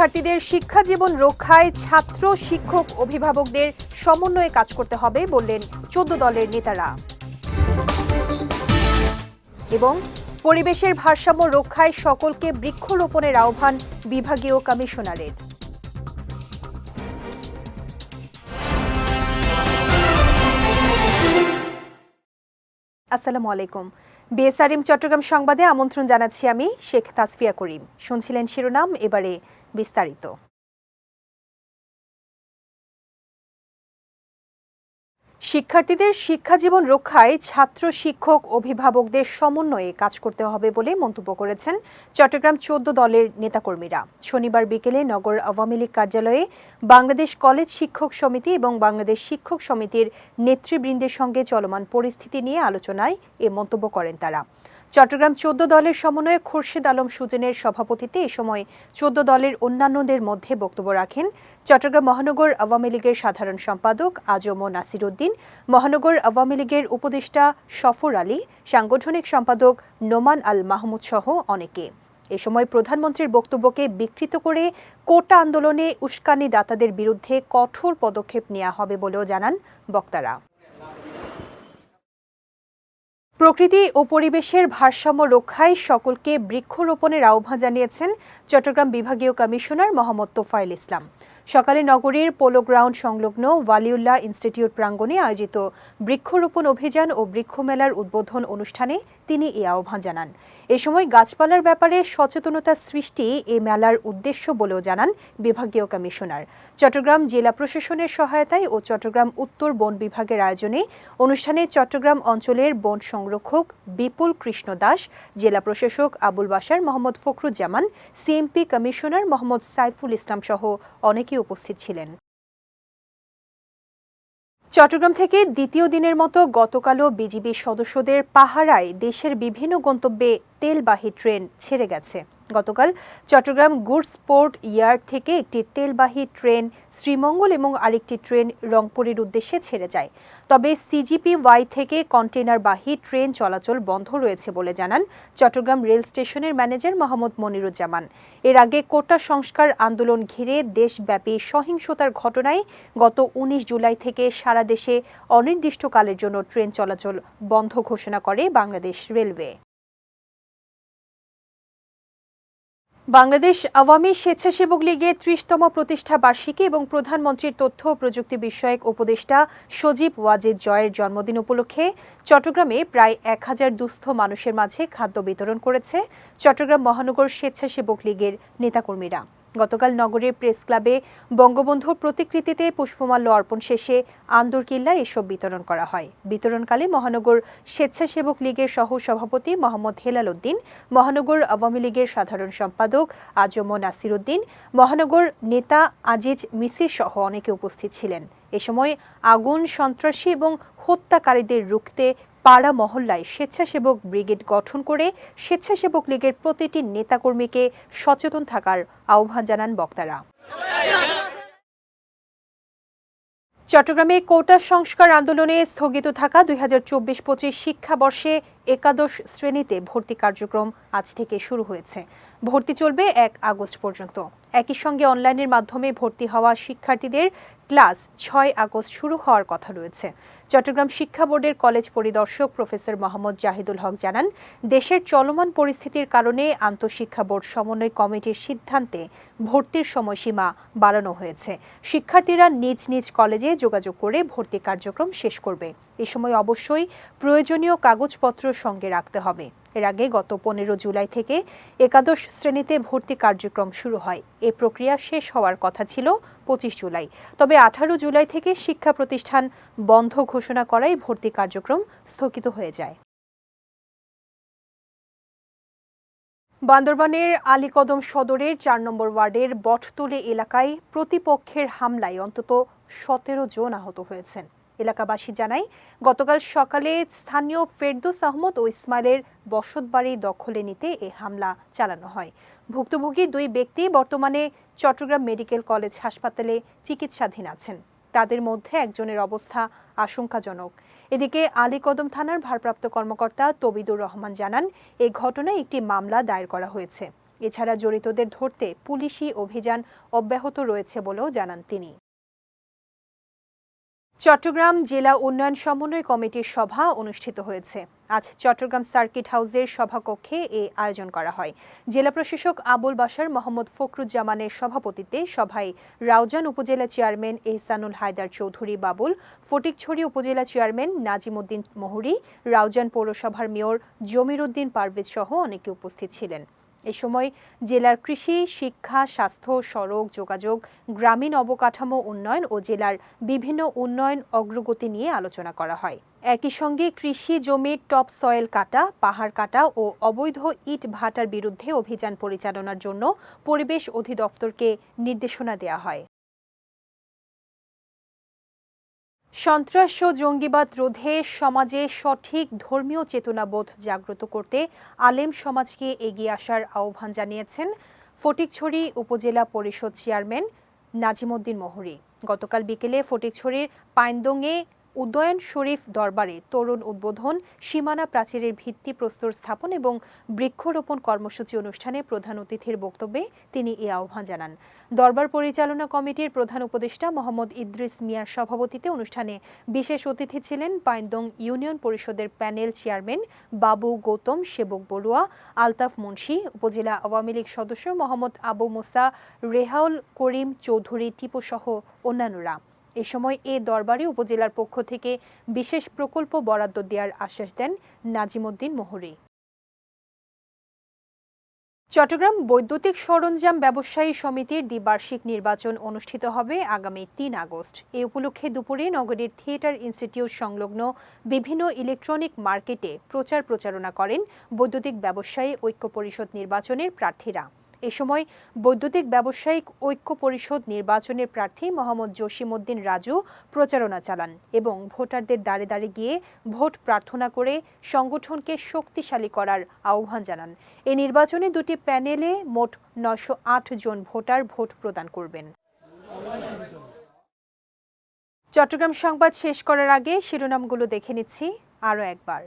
শিক্ষার্থীদের শিক্ষা জীবন রক্ষায় ছাত্র, শিক্ষক, অভিভাবকদের সমন্বয়ে কাজ করতে হবে বললেন চোদ্দ দলের নেতারা। এবং পরিবেশের ভারসাম্য রক্ষায় সকলকে বৃক্ষরোপণের আহ্বান বিভাগীয় কমিশনারের। আসসালামু আলাইকুম। বিএসআরএম চট্টগ্রাম সংবাদে আমন্ত্রণ জানাচ্ছি আমি শেখ তাসফিয়া করিম। শুনছিলেন শিরোনাম, এবারে বিস্তারিত। শিক্ষার্থীদের শিক্ষা জীবন রক্ষায় ছাত্র শিক্ষক অভিভাবকদের সমন্বয়ে কাজ করতে হবে বলে মন্তব্য করেছেন চট্টগ্রাম চোদ্দ দলের নেতাকর্মীরা। শনিবার বিকেলে নগর আওয়ামী লীগ কার্যালয়ে বাংলাদেশ কলেজ শিক্ষক সমিতি এবং বাংলাদেশ শিক্ষক সমিতির নেতৃবৃন্দের সঙ্গে চলমান পরিস্থিতি নিয়ে আলোচনায় এ মন্তব্য করেন তারা। চট্টগ্রাম চোদ্দ দলের সমন্বয়ে খুরশিদ আলম সুজনের সভাপতিত্বে এ সময় চোদ্দ দলের অন্যান্যদের মধ্যে বক্তব্য রাখেন চট্টগ্রাম মহানগর আওয়ামী লীগের সাধারণ সম্পাদক আজম নাসির উদ্দিন মহানগর আওয়ামী লীগের উপদেষ্টা সফর আলী, সাংগঠনিক সম্পাদক নোমান আল মাহমুদ সহ অনেকে। এ সময় প্রধানমন্ত্রীর বক্তব্যকে বিকৃত করে কোটা আন্দোলনে উস্কানি দাতাদের বিরুদ্ধে কঠোর পদক্ষেপ নেওয়া হবে বলেও জানান বক্তারা। প্রকৃতি ও পরিবেশের ভারসাম্য রক্ষায় সকলকে বৃক্ষরোপণের আহ্বান জানিয়েছেন চট্টগ্রাম বিভাগীয় কমিশনার মোহাম্মদ তোফায়েল ইসলাম। সকালে নগরীর পোলো গ্রাউন্ড সংলগ্ন ওয়ালিউল্লাহ ইনস্টিটিউট প্রাঙ্গণে আয়োজিত বৃক্ষরোপণ অভিযান ও বৃক্ষমেলার উদ্বোধন অনুষ্ঠানে তিনি এই আহ্বান জানান। এ সময় গাছপালার ব্যাপারে সচেতনতা সৃষ্টি এ মেলার উদ্দেশ্য বলেও জানান বিভাগীয় কমিশনার। চট্টগ্রাম জেলা প্রশাসনের সহায়তায় ও চট্টগ্রাম উত্তর বন বিভাগের আয়োজনে অনুষ্ঠানে চট্টগ্রাম অঞ্চলের বন সংরক্ষক বিপুল কৃষ্ণ দাস, জেলা প্রশাসক আবুল বাসার মোহাম্মদ ফখরুজ্জামান সিএমপি কমিশনার মোহাম্মদ সাইফুল ইসলাম সহ অনেকেই উপস্থিত ছিলেন। চট্টগ্রাম থেকে দ্বিতীয় দিনের মতো গতকালও বিজিবি সদস্যদের পাহারায় দেশের বিভিন্ন গন্তব্যে তেলবাহী ট্রেন ছেড়ে গেছে। গতকাল চট্টগ্রাম গুডস পোর্ট ইয়ার্ড থেকে একটি তেলবাহী ট্রেন শ্রীমঙ্গল এবং আরেকটি ট্রেন রংপুরের উদ্দেশ্যে ছেড়ে যায়। তবে সিজিপি ওয়াই থেকে কন্টেনারবাহী ট্রেন চলাচল বন্ধ রয়েছে বলে জানান চট্টগ্রাম রেল স্টেশনের ম্যানেজার মোহাম্মদ মনিরুজ্জামান। এর আগে কোটা সংস্কার আন্দোলন ঘিরে দেশব্যাপী সহিংসতার ঘটনায় গত উনিশ জুলাই থেকে সারা দেশে অনির্দিষ্টকালের জন্য ট্রেন চলাচল বন্ধ ঘোষণা করে বাংলাদেশ রেলওয়ে। বাংলাদেশ আওয়ামী স্বেচ্ছাসেবক লীগের ত্রিশতম প্রতিষ্ঠা বার্ষিকী এবং প্রধানমন্ত্রীর তথ্য ও প্রযুক্তি বিষয়ক উপদেষ্টা সজীব ওয়াজেদ জয়ের জন্মদিন উপলক্ষে চট্টগ্রামে প্রায় এক হাজার দুস্থ মানুষের মাঝে খাদ্য বিতরণ করেছে চট্টগ্রাম মহানগর স্বেচ্ছাসেবক লীগের নেতাকর্মীরা। গতকাল নগরের প্রেস ক্লাবে বঙ্গবন্ধুর প্রতিকৃতিতে পুষ্পমাল্য অর্পণ শেষে আন্দরকিল্লা এসব বিতরণ করা হয়। বিতরণকালে মহানগর স্বেচ্ছাসেবক লীগের সহ সভাপতি মোহাম্মদ হেলাল উদ্দিন, মহানগর আওয়ামী লীগের সাধারণ সম্পাদক আজম নাসির উদ্দিন, মহানগর নেতা আজিজ মিসির সহ অনেকে উপস্থিত ছিলেন। এ সময় আগুন, সন্ত্রাসী এবং হত্যাকারীদের রুখতে পাড়া মহল্লায় স্বেচ্ছাসেবক ব্রিগেড গঠন করে স্বেচ্ছাসেবক লীগের প্রতিটি নেতাকর্মীকে সচেতন থাকার আহ্বান জানান বক্তারা। চট্টগ্রামে কোটা সংস্কার আন্দোলনে স্থগিত থাকা দুই হাজার চব্বিশ পঁচিশ শিক্ষাবর্ষে একাদশ শ্রেণীতে ভর্তি কার্যক্রম আজ থেকে শুরু হয়েছে। ভর্তি চলবে এক আগস্ট পর্যন্ত। একই সঙ্গে অনলাইনের মাধ্যমে ভর্তি হওয়া শিক্ষার্থীদের ক্লাস ছয় আগস্ট শুরু হওয়ার কথা রয়েছে। চট্টগ্রাম শিক্ষা বোর্ডের কলেজ পরিদর্শক প্রফেসর মোহাম্মদ জাহিদুল হক জানান, দেশের চলমান পরিস্থিতির কারণে আন্তঃশিক্ষা বোর্ড সমন্বয় কমিটির সিদ্ধান্তে ভর্তির সময়সীমা বাড়ানো হয়েছে। শিক্ষার্থীরা নিজ নিজ কলেজে যোগাযোগ করে ভর্তি কার্যক্রম শেষ করবে। এ সময় অবশ্যই প্রয়োজনীয় কাগজপত্র সঙ্গে রাখতে হবে। এর আগে গত পনেরো জুলাই থেকে একাদশ শ্রেণীতে ভর্তি কার্যক্রম শুরু হয়। এ প্রক্রিয়া শেষ হওয়ার কথা ছিল পঁচিশ জুলাই। তবে আঠারো জুলাই থেকে শিক্ষা প্রতিষ্ঠান বন্ধ ঘোষণা করায় ভর্তি কার্যক্রম স্থগিত হয়ে যায়। বান্দরবানের আলীকদম সদরের চার নম্বর ওয়ার্ডের বটতলি এলাকায় প্রতিপক্ষের হামলায় অন্তত সতেরো জন আহত হয়েছেন। এলাকাবাসী জানায়, গতকাল সকালে স্থানীয় ফেরদুস আহমদ ও ইসমাইলের বসতবাড়ি দখলে নিতে এ হামলা চালানো হয়। ভুক্তভোগী দুই ব্যক্তি বর্তমানে চট্টগ্রাম মেডিকেল কলেজ হাসপাতালে চিকিৎসাধীন আছেন। তাদের মধ্যে একজনের অবস্থা আশঙ্কাজনক। এদিকে আলীকদম থানার ভারপ্রাপ্ত কর্মকর্তা তবিদুর রহমান জানান এই ঘটনায় একটি মামলা দায়ের করা হয়েছে। এছাড়া জড়িতদের ধরতে পুলিশি অভিযান অব্যাহত রয়েছে বলেও জানান তিনি। চট্টগ্রাম জেলা উন্নয়ন সমন্বয় কমিটির সভা অনুষ্ঠিত হয়েছে। আজ চট্টগ্রাম সার্কিট হাউসের সভাকক্ষে এ আয়োজন করা হয়। জেলা প্রশাসক আবুল বাশার, মোহাম্মদ ফখরুজ্জামানের সভাপতিত্বে সভায় রাউজান উপজেলা চেয়ারম্যান এহসানুল হায়দার চৌধুরী বাবুল, ফটিকছড়ি উপজেলা চেয়ারম্যান নাজিমুদ্দিন মোহরি, রাউজান পৌরসভার মেয়র জমির উদ্দিন পারভেজ সহ অনেকে উপস্থিত ছিলেন। এ সময় জেলার কৃষি, শিক্ষা, স্বাস্থ্য, সড়ক, যোগাযোগ, গ্রামীণ অবকাঠামো উন্নয়ন ও জেলার বিভিন্ন উন্নয়ন অগ্রগতি নিয়ে আলোচনা করা হয়। একই সঙ্গে কৃষি জমির টপ সয়েল কাটা, পাহাড় কাটা ও অবৈধ ইট ভাটার বিরুদ্ধে অভিযান পরিচালনার জন্য পরিবেশ অধিদপ্তরকে নির্দেশনা দেওয়া হয়। সন্ত্রাস ও জঙ্গিবাদ রোধে সমাজে সঠিক ধর্মীয় চেতনাবোধ জাগ্রত করতে আলেম সমাজকে এগিয়ে আসার আহ্বান জানিয়েছেন ফটিকছড়ি উপজেলা পরিষদ চেয়ারম্যান নাজিমুদ্দিন মোহরি। গতকাল বিকেলে ফটিকছড়ির পাইন্দংয়ে উদয়ন শরীফ দরবারে তরুণ উদ্বোধন, সীমানা প্রাচীরের ভিত্তি প্রস্তর স্থাপন এবং বৃক্ষরোপণ কর্মসূচি অনুষ্ঠানে প্রধান অতিথির বক্তব্যে তিনি এ আহ্বান জানান। দরবার পরিচালনা কমিটির প্রধান উপদেষ্টা মোহাম্মদ ইদ্রিস মিয়ার সভাপতিতে অনুষ্ঠানে বিশেষ অতিথি ছিলেন পাইন্দং ইউনিয়ন পরিষদের প্যানেল চেয়ারম্যান বাবু গৌতম, সেবক বড়ুয়া, আলতাফ মুন্সি, উপজেলা আওয়ামী লীগ সদস্য মোহাম্মদ আবু মুসা, রেহাউল করিম চৌধুরী, টিপু সহ অন্যান্যরা। এ সময় এ দরবারে উপজেলার পক্ষ থেকে বিশেষ প্রকল্প বরাদ্দ দেওয়ার আশ্বাস দেন নাজিমুদ্দিন মোহরি। চট্টগ্রাম বৈদ্যুতিক সরঞ্জাম ব্যবসায়ী সমিতির দ্বিবার্ষিক নির্বাচন অনুষ্ঠিত হবে আগামী তিন আগস্ট। এ উপলক্ষে দুপুরে নগরীর থিয়েটার ইনস্টিটিউট সংলগ্ন বিভিন্ন ইলেকট্রনিক মার্কেটে প্রচার প্রচারণা করেন বৈদ্যুতিক ব্যবসায়ী ঐক্য পরিষদ নির্বাচনের প্রার্থীরা। এ সময় বৈদ্যুতিক ব্যবসায়িক ঐক্য পরিষদ নির্বাচনের প্রার্থী মোহাম্মদ জসিমউদ্দিন রাজু প্রচারণা চালান এবং ভোটারদের দাঁড়ে দাঁড়ে গিয়ে ভোট প্রার্থনা করে সংগঠনকে শক্তিশালী করার আহ্বান জানান। এই নির্বাচনে দুটি প্যানেলে মোট নশো জন ভোটার ভোট প্রদান করবেন। চট্টগ্রাম সংবাদ শেষ করার আগে শিরোনামগুলো দেখে নিচ্ছি আরও একবার।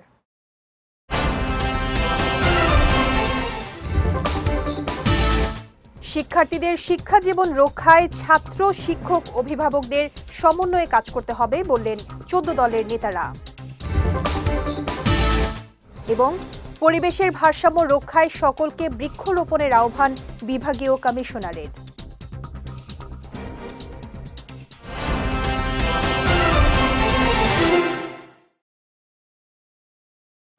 শিক্ষার্থীদের শিক্ষা জীবন রক্ষায় ছাত্র, শিক্ষক, অভিভাবকদের সমন্বয়ে কাজ করতে হবে বললেন চোদ্দ দলের নেতারা। এবং পরিবেশের ভারসাম্য রক্ষায় সকলকে বৃক্ষরোপণের আহ্বান বিভাগীয় কমিশনারের।